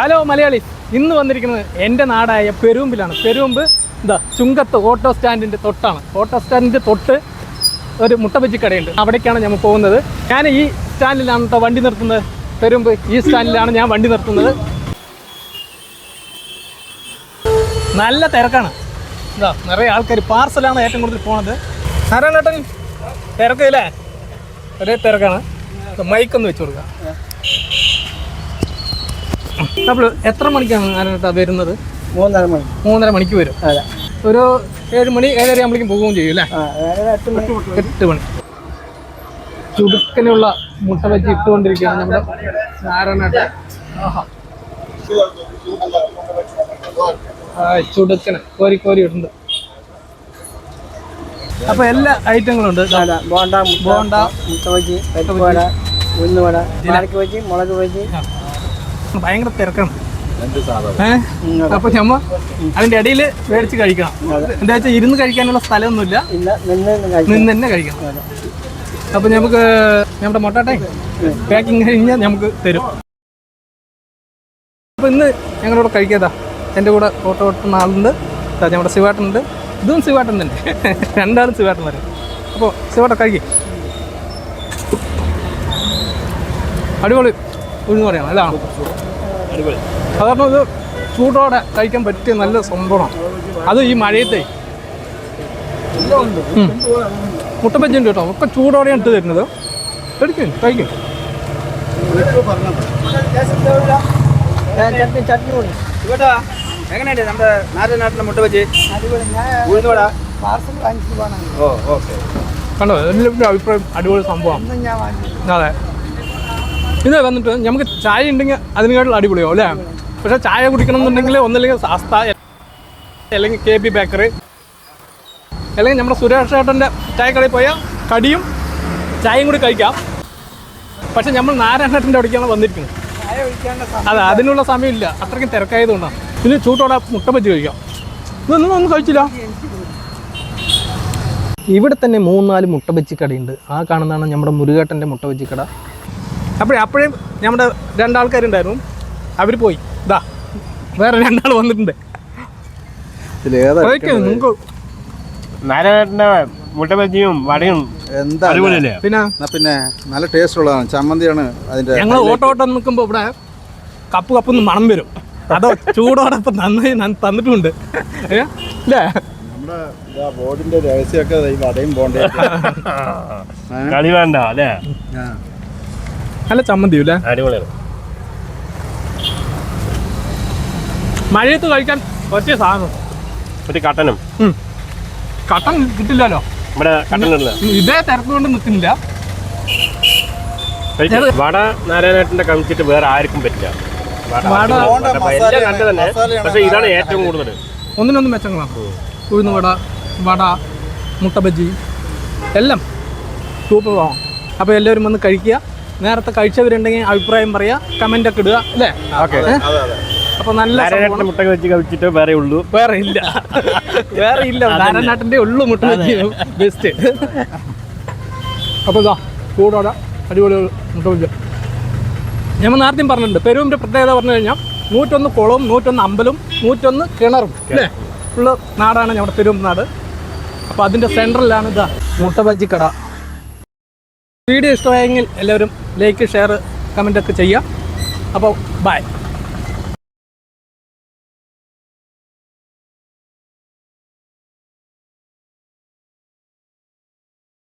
Hello Malayali ഇന്ന് വന്നിരിക്കുന്നത് എന്റെ നാടായ പെരുമ്പിലാണ്. പെരുമ്പ് എന്താ ചുങ്കത്ത് ഓട്ടോ സ്റ്റാൻഡിന്റെ തൊട്ടാണ്. ഓട്ടോ സ്റ്റാൻഡിന്റെ തൊട്ട് ഒരു മുട്ടബജി കടയുണ്ട് അവിടേക്കാണ് ഞാൻ പോകുന്നത്. ഞാൻ ഈ സ്റ്റാൻഡിലാണ് കേട്ടോ വണ്ടി നിർത്തുന്നത്. പെരുമ്പ് ഈ സ്റ്റാൻഡിലാണ് ഞാൻ വണ്ടി നിർത്തുന്നത്. നല്ല തിരക്കാണ്. എന്താ നിറയെ ആൾക്കാർ പാർസലാണ് ഏറ്റവും കൂടുതൽ പോണത്. നാരായണേട്ടൻ തിരക്കില്ലേ ഒരേ തിരക്കാണ്. മൈക്കൊന്ന് വെച്ച് കൊടുക്കാം. അപ്പോൾ എത്ര മണിക്കാണ് നാരായണേട്ടാ വരുന്നത്? മൂന്നര മണി. മൂന്നര മണിക്ക് വരും. അതെ. ഒരു ഏഴ് മണി ഏഴര ആകുമ്പോഴേക്കും പോവുകയും ചെയ്യും അല്ലേ? എട്ട് മണി. ചുടുക്കനുള്ള മുട്ട വെച്ച് ഇട്ടുകൊണ്ടിരിക്കുകയാണ് നമ്മുടെ. ആ, ചുടുക്കന് കോരി കോരി ഇട്ടുണ്ട് അപ്പൊ എല്ലാ ഐറ്റങ്ങളും ഉണ്ട് ബോണ്ട ബോണ്ട. മുട്ട വെച്ച് പരിപ്പുവട ഉന്നുവട പാലക്ക് വെച്ച് മുളക് ബജി ഭയങ്കര തിരക്കാണ്. അപ്പൊ ഞമ്മ അതിന്റെ ഇടയിൽ മേടിച്ച് കഴിക്കണം. എന്താ വെച്ചാൽ ഇരുന്ന് കഴിക്കാനുള്ള സ്ഥലമൊന്നുമില്ല. നിന്ന് തന്നെ കഴിക്കണം. അപ്പൊ നമുക്ക് നമ്മുടെ മൊട്ടാട്ടെ പാക്കിങ് കഴിഞ്ഞാൽ നമുക്ക് തരും. അപ്പൊ ഇന്ന് ഞങ്ങളോട് കഴിക്കാതാ. എന്റെ കൂടെ ഓട്ടോ ഓട്ടുന്ന ആളുണ്ട്. നമ്മുടെ ശിവാട്ടനുണ്ട്. ഇതും ശിവാട്ടൻ തന്നെ. രണ്ടാളും ശിവാട്ടൻ വരെ അപ്പോൾ ശിവാട്ട കഴിക്കും. അടിപൊളി. ഉഴുന്ന് പറയണം അല്ല സാധാരണ ഇത് ചൂടോടെ കഴിക്കാൻ പറ്റിയ നല്ല സംഭവമാണ്. അത് ഈ മഴയത്തെ. മുട്ടപ്പച്ചുണ്ട് കേട്ടോ ഒക്കെ ചൂടോടെയാണ് ഇട്ട് തരുന്നത്. എടുക്കും കഴിക്കും. എങ്ങനെയുണ്ട് നമ്മുടെ നാട്ടിലെ നാട്ടിലെ മുട്ട വെച്ച് കണ്ടോ എല്ലാവരുടെ അഭിപ്രായം അടിപൊളി സംഭവമാണ്. ഞാൻ വാങ്ങി അതെ. ഇത് വന്നിട്ട് നമുക്ക് ചായ ഉണ്ടെങ്കിൽ അതിനേക്കാട്ടിൽ അടിപൊളിയോ അല്ലേ? പക്ഷെ ചായ കുടിക്കണം എന്നുണ്ടെങ്കിൽ ഒന്നല്ലെങ്കിൽ സാസ്ത അല്ലെങ്കിൽ കെ പി ബേക്കറി അല്ലെങ്കിൽ നമ്മുടെ സുരേഷ് ഏട്ടന്റെ ചായക്കടയിൽ പോയാൽ കടിയും ചായയും കൂടി കഴിക്കാം. പക്ഷെ നമ്മൾ നാരായണേട്ടന്റെ അവിടേക്കാണ് വന്നിരിക്കുന്നത്. അതെ അതിനുള്ള സമയമില്ല. അത്രയ്ക്കും തിരക്കായതുകൊണ്ടാണ് ഇനി ചൂട്ടോടെ മുട്ട പറ്റി കഴിക്കാം. ഇതൊന്നും ഒന്നും കഴിച്ചില്ല. ഇവിടെ തന്നെ മൂന്നാൽ മുട്ട ബജ്ജി കടയുണ്ട്. ആ കാണുന്നതാണ് നമ്മുടെ മുരുകേട്ടന്റെ മുട്ട ബജ്ജി കട. അപ്പോഴേ അപ്പോഴും നമ്മുടെ രണ്ടാൾക്കാരുണ്ടായിരുന്നു. അവർ പോയി. ഇതാ വേറെ രണ്ടാൾ വന്നിട്ടുണ്ട്. മുട്ട ബജിയും വടയും എന്താ പിന്നെ? പിന്നെ നല്ല ടേസ്റ്റ് ഉള്ളതാണ്. ചമ്മന്തിയാണ് അതിന്റെ ഞങ്ങൾ ഓട്ടോ ഓട്ടം നിൽക്കുമ്പോൾ ഇവിടെ കപ്പ് കപ്പൊന്ന് മണം വരും. അതോ ചൂടോടൊപ്പം നന്നായി തന്നിട്ടുണ്ട്? അല്ലേ ബോർഡിന്റെ രഹസ്യമൊക്കെ വടയും പോണ്ടേ കളി വേണ്ട അല്ലേ? നല്ല ചമ്മന്തി അല്ലേ? അടിപൊളിയാണ്. മഴയത്ത് കഴിക്കാൻ ഒറ്റ സാധനം. ഒരു കട്ടനും. കട്ടൻ കിട്ടില്ലല്ലോ. ഇവിടെ കട്ടനില്ല ഇതേ തിരക്കുകൊണ്ട് നിൽക്കുന്നില്ല. വട നാരായണേട്ടന്റെ കഴിച്ചിട്ട് വേറെ ആർക്കും പറ്റില്ല. വട വട- അടിപൊളി. വട മസാലയാണ്, എല്ലാം കണ്ടു തന്നെ പക്ഷെ ഇതാണ് ഏറ്റവും കൂടുതൽ ഒന്നിനൊന്നും മെച്ചങ്ങളാണ് ഉഴുന്ന് വട വട മുട്ട ബജി എല്ലാം സൂപ്പർ അപ്പോൾ എല്ലാവരും വന്ന് കഴിക്കുക. നേരത്തെ കഴിച്ചവരുണ്ടെങ്കിൽ അഭിപ്രായം പറയാ കമന്റ് ഒക്കെ ഇടുക അല്ലേ? അപ്പൊ നല്ല മുട്ട വെച്ച് കഴിച്ചിട്ട് വേറെ ഉള്ളൂ. വേറെ ഇല്ല. വേറെ ഇല്ല. നാരായണാട്ടിന്റെ ഉള്ളു മുട്ട ബെസ്റ്റ് അപ്പൊ ഇതാ ചൂടോടെ അടിപൊളി മുട്ട വെച്ച്. ഞാൻ നേരത്തെയും പറഞ്ഞിട്ടുണ്ട് പെരുവിന്റെ പ്രത്യേകത പറഞ്ഞു കഴിഞ്ഞാൽ നൂറ്റൊന്ന് കുളവും നൂറ്റൊന്ന് അമ്പലും നൂറ്റൊന്ന് കിണറും അല്ലേ? ഉള്ള നാടാണ് നമ്മുടെ പെരുമ്പ് നാട്. അപ്പോൾ അതിന്റെ സെന്ററിലാണ് ഇതാ മുട്ട ബജ്ജിക്കട കട. വീഡിയോ ഇഷ്ടമായെങ്കിൽ എല്ലാവരും ലൈക്ക് ഷെയർ കമന്റൊക്കെ ചെയ്യുക. അപ്പോൾ ബൈ